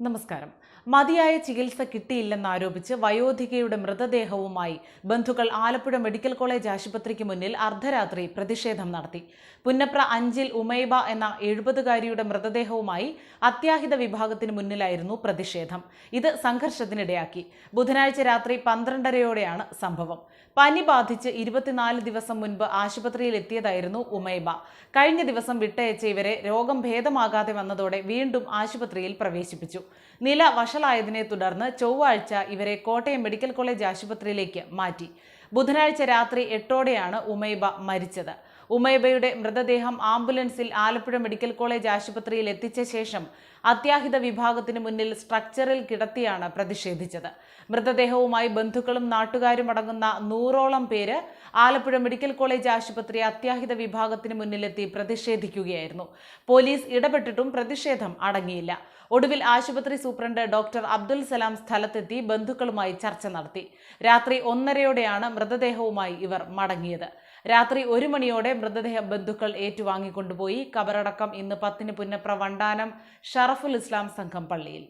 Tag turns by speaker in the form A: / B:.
A: നമസ്കാരം. മതിയായ ചികിത്സ കിട്ടിയില്ലെന്നാരോപിച്ച് വയോധികയുടെ മൃതദേഹവുമായി ബന്ധുക്കൾ ആലപ്പുഴ മെഡിക്കൽ കോളേജ് ആശുപത്രിക്ക് മുന്നിൽ അർദ്ധരാത്രി പ്രതിഷേധം നടത്തി. പുന്നപ്ര അഞ്ചിൽ ഉമൈബ എന്ന എഴുപതുകാരിയുടെ മൃതദേഹവുമായി അത്യാഹിത വിഭാഗത്തിന് മുന്നിലായിരുന്നു പ്രതിഷേധം. ഇത് സംഘർഷത്തിനിടയാക്കി. ബുധനാഴ്ച രാത്രി പന്ത്രണ്ടരയോടെയാണ് സംഭവം. പനി ബാധിച്ച് ഇരുപത്തിനാല് ദിവസം മുൻപ് ആശുപത്രിയിൽ എത്തിയതായിരുന്നു ഉമൈബ. കഴിഞ്ഞ ദിവസം വിട്ടയച്ച ഇവരെ രോഗം ഭേദമാകാതെ വന്നതോടെ വീണ്ടും ആശുപത്രിയിൽ പ്രവേശിപ്പിച്ചു. നില വഷളായതിനെ തുടർന്ന് ചൊവ്വാഴ്ച ഇവരെ കോട്ടയം മെഡിക്കൽ കോളേജ് ആശുപത്രിയിലേക്ക് മാറ്റി. ബുധനാഴ്ച രാത്രി എട്ടോടെയാണ് ഉമൈബ മരിച്ചത്. ഉമൈബയുടെ മൃതദേഹം ആംബുലൻസിൽ ആലപ്പുഴ മെഡിക്കൽ കോളേജ് ആശുപത്രിയിൽ എത്തിച്ച ശേഷം അത്യാഹിത വിഭാഗത്തിന് മുന്നിൽ സ്ട്രക്ചറിൽ കിടത്തിയാണ് പ്രതിഷേധിച്ചത്. മൃതദേഹവുമായി ബന്ധുക്കളും നാട്ടുകാരും അടങ്ങുന്ന നൂറോളം പേര് ആലപ്പുഴ മെഡിക്കൽ കോളേജ് ആശുപത്രി അത്യാഹിത വിഭാഗത്തിന് മുന്നിലെത്തി പ്രതിഷേധിക്കുകയായിരുന്നു. പോലീസ് ഇടപെട്ടിട്ടും പ്രതിഷേധം അടങ്ങിയില്ല. ഒടുവിൽ ആശുപത്രി സൂപ്രണ്ട് ഡോക്ടർ അബ്ദുൽ സലാം സ്ഥലത്തെത്തി ബന്ധുക്കളുമായി ചർച്ച നടത്തി. രാത്രി ഒന്നരയോടെയാണ് മൃതദേഹവുമായി ഇവർ മടങ്ങിയത്. രാത്രി ഒരു മണിയോടെ മൃതദേഹ ബന്ധുക്കൾ ഏറ്റുവാങ്ങിക്കൊണ്ടുപോയി. കബറടക്കം ഇന്ന് പത്തിന് പുന്നപ്ര വണ്ടാനം ഷറഫുൽ ഇസ്ലാം സംഘം പള്ളിയിൽ.